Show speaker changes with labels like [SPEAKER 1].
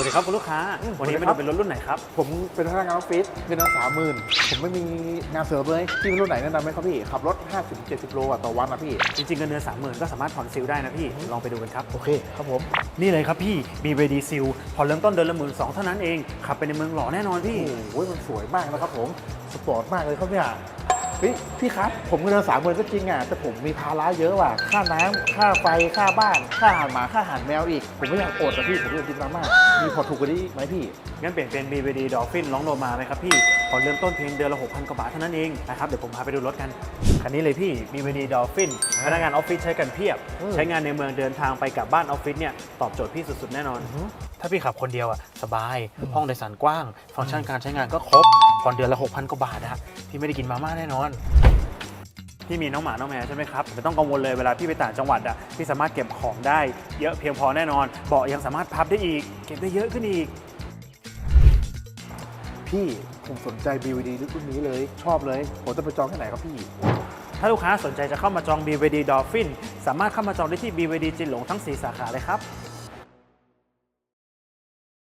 [SPEAKER 1] วัสดีครับคุณลูกค้า
[SPEAKER 2] อืม
[SPEAKER 1] วันนี้
[SPEAKER 2] สวัสดี
[SPEAKER 1] ไม่
[SPEAKER 2] ครั
[SPEAKER 1] ดู
[SPEAKER 2] บ
[SPEAKER 1] เป็นรถรุ่นไหนครับ
[SPEAKER 2] ผมเป็นพนักงานออฟฟิศเงินเดือนสามหมื่นผมไม่มีงานเสริมเลยพี่มีรุ่นไหนแนะนำไหมครับพี่ ขับรถ 50-70 โลอะต่อวันนะพี่
[SPEAKER 1] จริงๆเงินเดือนสามหมื่นก็สามารถผ่อนซิลได้นะพี่ ลองไปดูกันครับ
[SPEAKER 2] โอเคครับผม
[SPEAKER 1] นี่เลยครับพี่ BVD ซิลผ่อนเริ่มต้นเดือนละหมื่นสองเท่านั้นเอง ขับไปในเมืองหล่อแน่นอนพี่
[SPEAKER 2] โอ้โหมันสวยมากนะครับผม สปอร์ตมากเลยครับเนี่ย เฮ้ยพี่ครับ ผมเงินเดือนสามหมื่นก็จริงอะแต่ผมมีภาระเยอะว่ะค่าน้ำค่าไฟค่าบ้าน ค่าอาหารหมาค่าอาหารแมวอีก ผมไม่อยากอดอะพี่ผมอยากกินมาม่ามีพอถูกกว่านี้ไหมพี่
[SPEAKER 1] งั้นเปลี่ยนเป็น BVD Dolphin ร้องโลมาไหมครับพี่ผ่อนเริ่มต้นเพียงเดือนละ 6,000 กว่าบาทเท่านั้นเองนะครับ เดี๋ยวผมพาไปดูรถกัน คันนี้เลยพี่ BVD Dolphin พนักงานออฟฟิศใช้กันเพียบ
[SPEAKER 2] อืม
[SPEAKER 1] ใช้งานในเมืองเดินทางไปกลับบ้านออฟฟิศเนี่ยตอบโจทย์พี่สุดๆแน่นอน ถ้าพี่ขับคนเดียวอะสบาย ห้องโดยสารกว้าง ฟังก์ชันการใช้งานก็ครบ ผ่อนเดือนละ 6,000 กว่าบาทอะพี่ไม่ได้กินมาม่าแน่นอน พี่มีน้องหมา น้องแมวใช่ไหมครับไม่ต้องกังวลเลยเวลาพี่ไปต่างจังหวัดอะพี่สามารถเก็บของได้เยอะเพียงพอแน่นอนเบาะยังสามารถพับได้อีก เก็บได้เยอะขึ้นอีก
[SPEAKER 2] พี่ผมสนใจ BVD รุ่นนี้เลย ชอบเลย ผมจะไปจองที่ไหนครับพี่
[SPEAKER 1] ถ้าลูกค้าสนใจจะเข้ามาจอง BVD Dolphin สามารถเข้ามาจองได้ที่ BVD จินหลงทั้ง 4 สาขาเลยครับ